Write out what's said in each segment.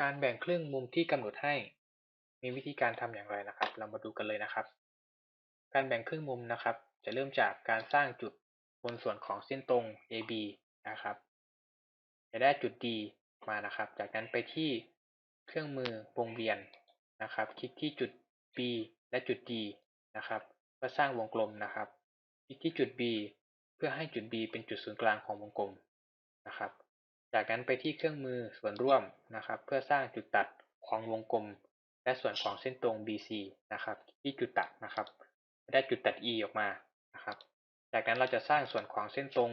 การแบ่งครึ่งมุมที่กำหนดให้ มีวิธีการทำอย่างไรนะครับ เรามาดูกันเลยนะครับ การแบ่งครึ่งมุมนะครับ จะเริ่มจากการสร้างจุดบนส่วนของเส้นตรง AB นะครับ จะได้จุด D มานะครับ จากนั้นไปที่เครื่องมือวงเวียนนะครับ คลิกที่จุด B และจุด D นะครับเพื่อสร้างวงกลมนะครับ คลิกที่จุด B เพื่อให้จุด B เป็นจุดศูนย์กลางของวงกลมนะครับ จากนั้นไปที่เครื่องมือส่วนร่วมนะครับ เพื่อสร้างจุดตัดของวงกลม และส่วนของเส้นตรง BC นะครับ ที่จุดตัดนะครับ ได้จุดตัด E ออกมานะครับ จากนั้นเราจะสร้างส่วนของเส้นตรง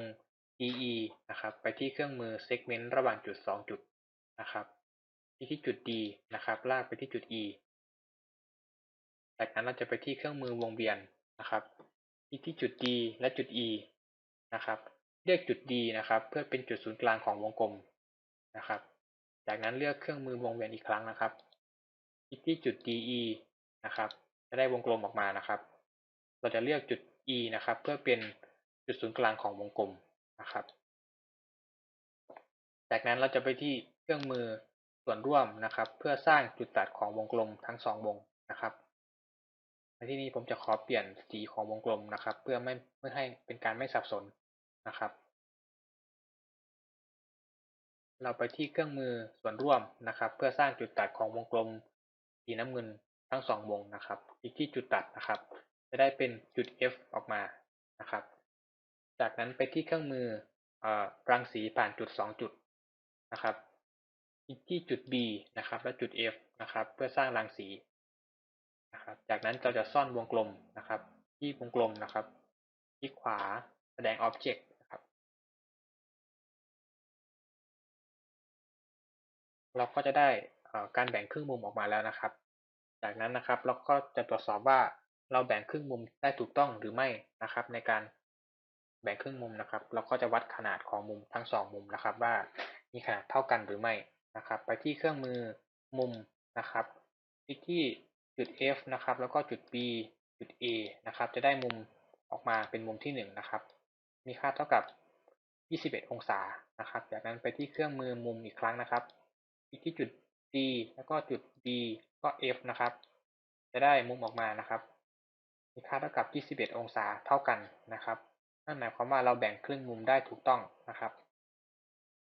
DE นะครับ ไปที่เครื่องมือ segment ระหว่างจุด 2 จุดนะครับที่ที่จุด D นะครับ ลากไปที่จุด E จากนั้นเราจะไปที่เครื่องมือวงเวียนนะครับ ที่ที่จุด D และจุด E นะครับ เลือกจุด D นะครับ เพื่อเป็นจุดศูนย์กลางของวงกลมนะครับ จากนั้นเลือกเครื่องมือวงเวียนอีกครั้งนะครับคลิกที่จุด DE นะครับ จะได้วงกลมออกมานะครับ เราจะเลือกจุด E นะครับ เพื่อเป็นจุดศูนย์กลางของวงกลมนะครับ จากนั้นเราจะไปที่เครื่องมือส่วนร่วมนะครับ เพื่อสร้างจุดตัดของวงกลมทั้งสองวงนะครับในที่นี้ผมจะขอเปลี่ยนสีของวงกลมนะครับ เพื่อไม่ไม่ให้เป็นการไม่สับสน นะครับ เราไปที่เครื่องมือส่วนร่วมนะครับ เพื่อสร้างจุดตัดของวงกลมสีน้ำเงินทั้งสองวงนะครับอีกที่จุดตัดนะครับ จะได้เป็นจุด F ออกมานะครับ จากนั้นไปที่เครื่องมือรังสีผ่านจุดสองจุดนะครับอีกที่จุด B นะครับ และจุด F นะครับ เพื่อสร้างรังสีนะครับ จากนั้นเราจะซ่อนวงกลมนะครับ ที่วงกลมนะครับที่ขวาแสดง Object นะครับ เราก็จะได้การแบ่งครึ่งมุมออกมาแล้วนะครับ จากนั้นนะครับเราก็จะตรวจสอบว่าเราแบ่งครึ่งมุมได้ถูกต้องหรือไม่นะครับ ในการแบ่งครึ่งมุมนะครับ เราก็จะวัดขนาดของมุมทั้งสองมุมนะครับ ว่ามีขนาดเท่ากันหรือไม่นะครับ ไปที่เครื่องมือมุมนะครับคลิกที่จุด F นะครับ แล้วก็จุด B จุด A นะครับ จะได้มุมออกมาเป็นมุมที่หนึ่งนะครับ มีค่าเท่ากับ 21 องศานะครับ จากนั้นไปที่เครื่องมือมุมอีกครั้งนะครับ ที่จุด D แล้วก็จุด D ก็ F นะครับ จะได้มุมออกมานะครับ มีค่าเท่ากับ 21 องศาเท่ากันนะครับ นั่นหมายความว่าเราแบ่งครึ่งมุมได้ถูกต้องนะครับ